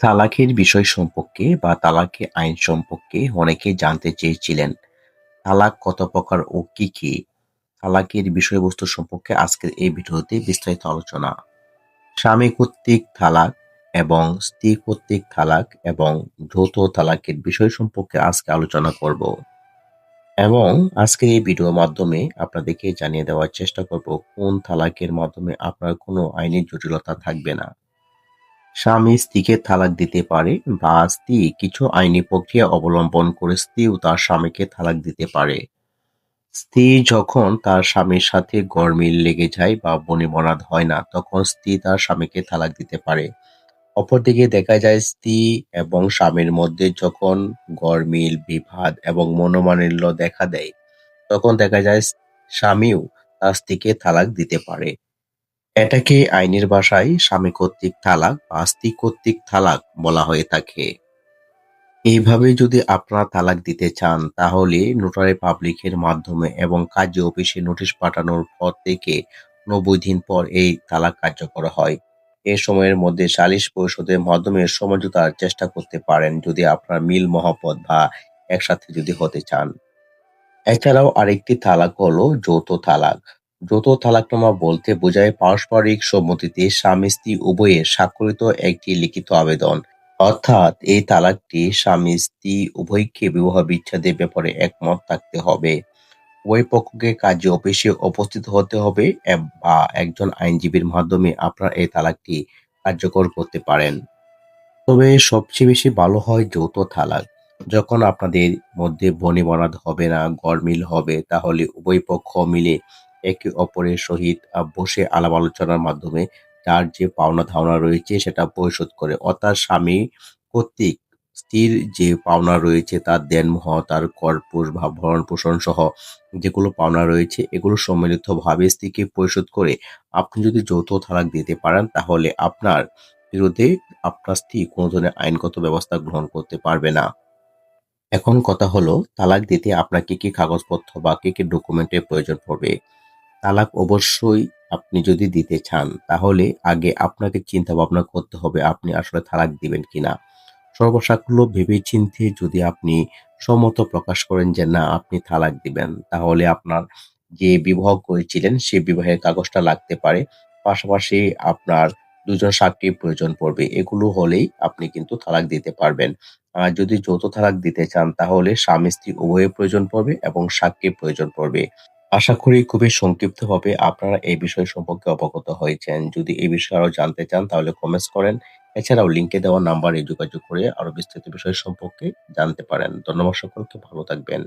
তালাকের বিষয় সম্পর্কে বা তালাকের আইন সম্পর্কে অনেকেই জানতে চেয়েছিলেন। তালাক কত প্রকার ও কি কি? তালাকের বিষয়বস্তু সম্পর্কে আজকের এই ভিডিওতে বিস্তারিত আলোচনা। স্বামী কর্তৃক তালাক এবং স্ত্রী কর্তৃক তালাক এবং যৌথ তালাকের বিষয় সম্পর্কে আজকে আলোচনা করব এবং আজকের এই ভিডিওর মাধ্যমে আপনাদেরকে জানিয়ে দেওয়ার চেষ্টা করব, কোন তালাকের মাধ্যমে আপনার কোনো আইনি জটিলতা থাকবে না। স্বামী স্ত্রীকে তালাক দিতে পারে বা স্ত্রী কিছু আইনি প্রক্রিয়া অবলম্বন করে স্ত্রীও তার স্বামীকে তালাক দিতে পারে। স্ত্রী যখন তার স্বামীর সাথে গরমিল লেগে যায় বা বনিবনাদ হয় না তখন স্ত্রী তার স্বামীকে তালাক দিতে পারে। অপরদিকে দেখা যায় স্ত্রী এবং স্বামীর মধ্যে যখন গরমিল, বিবাদ এবং মনোমালিন্য দেখা দেয় তখন দেখা যায় স্বামীও তার স্ত্রীকে তালাক দিতে পারে। এটাকে আইনের ভাষায় স্বামী কর্তৃক তালাক বা স্ত্রী কর্তৃক তালাক বলা হয়ে থাকে। এইভাবে যদি আপনারা তালাক দিতে চান, তাহলে নোটারি পাবলিকের মাধ্যমে এবং কাজী অফিসে নোটিশ পাঠানোর পর থেকে নব্বই দিন পর এই তালাক কার্যকর হয়। এ সময়ের মধ্যে সালিশ পরিষদের মাধ্যমে সমঝোতার চেষ্টা করতে পারেন যদি আপনার মিল, মহব্বত বা একসাথে যদি হতে চান। এছাড়াও আরেকটি তালাক হলো যৌথ তালাক। যৌথ তালাকনামা বলতে বোঝায় পারস্পরিক সম্মতিতে স্বামী-স্ত্রী উভয়ের স্বাক্ষরিত একটি লিখিত আবেদন। অর্থাৎ এই তালাকটি স্বামী-স্ত্রী উভয়কে বিবাহ বিচ্ছেদের ব্যাপারে একমত থাকতে হবে। উভয় পক্ষকে কাজী অফিসে উপস্থিত হতে হবে বা একজন আইনজীবীর মাধ্যমে আপনার এই তালাকটি কার্যকর করতে পারেন। তবে সবচেয়ে বেশি ভালো হয় যৌথ তালাক। যখন আপনাদের মধ্যে বনিবনাদ হবে না, গরমিল হবে তাহলে উভয় পক্ষ মিলে একে অপরের সহিত বসে আলাপ আলোচনার মাধ্যমে তার যে পাওনা ধাওনা রয়েছে সেটা পরিশোধ করে। অর্থাৎ স্বামী কর্তৃক স্ত্রীর যে পাওনা রয়েছে, তার দেনমোহ, তার করপোষ বা ভরণ পোষণ সহ যেগুলো পাওনা রয়েছে, এগুলো সম্মিলিতভাবে স্ত্রীকে পরিশোধ করে আপনি যদি যৌথ তালাক দিতে পারেন, তাহলে আপনার বিরুদ্ধে আপনার স্ত্রী কোনো ধরনের আইনগত ব্যবস্থা গ্রহণ করতে পারবে না। এখন কথা হলো, তালাক দিতে আপনার কি কি কাগজপত্র বা কি কি ডকুমেন্টের প্রয়োজন পড়বে? তালাক অবশ্যই আপনি যদি দিতে চান, তাহলে আগে আপনাকে চিন্তা ভাবনা করতে হবে আপনি আসলে তালাক দিবেন কিনা। সর্বসাকুল্য ভেবে চিন্তে যদি আপনি সম্মত প্রকাশ করেন যে না, আপনি তালাক দিবেন, তাহলে আপনার যে বিবাহ করেছিলেন সেই বিবাহের কাগজটা লাগতে পারে। পাশাপাশি আপনার দুজন সাক্ষীর প্রয়োজন পড়বে, এগুলো হলেই আপনি কিন্তু তালাক দিতে পারবেন। আর যদি যৌথ তালাক দিতে চান, তাহলে স্বামী স্ত্রী উভয়ের প্রয়োজন পড়বে এবং সাক্ষীর প্রয়োজন পড়বে। আশা করি খুবই সংক্ষিপ্তভাবে আপনারা এই বিষয় সম্পর্কে অবগত হয়েছেন। যদি এই বিষয়ে আরও জানতে চান, তাহলে কমেন্টস করেন। এছাড়াও লিঙ্কে দেওয়া নাম্বারে যোগাযোগ করে আরও বিস্তারিত বিষয় সম্পর্কে জানতে পারেন। ধন্যবাদ সকলকে, ভালো থাকবেন।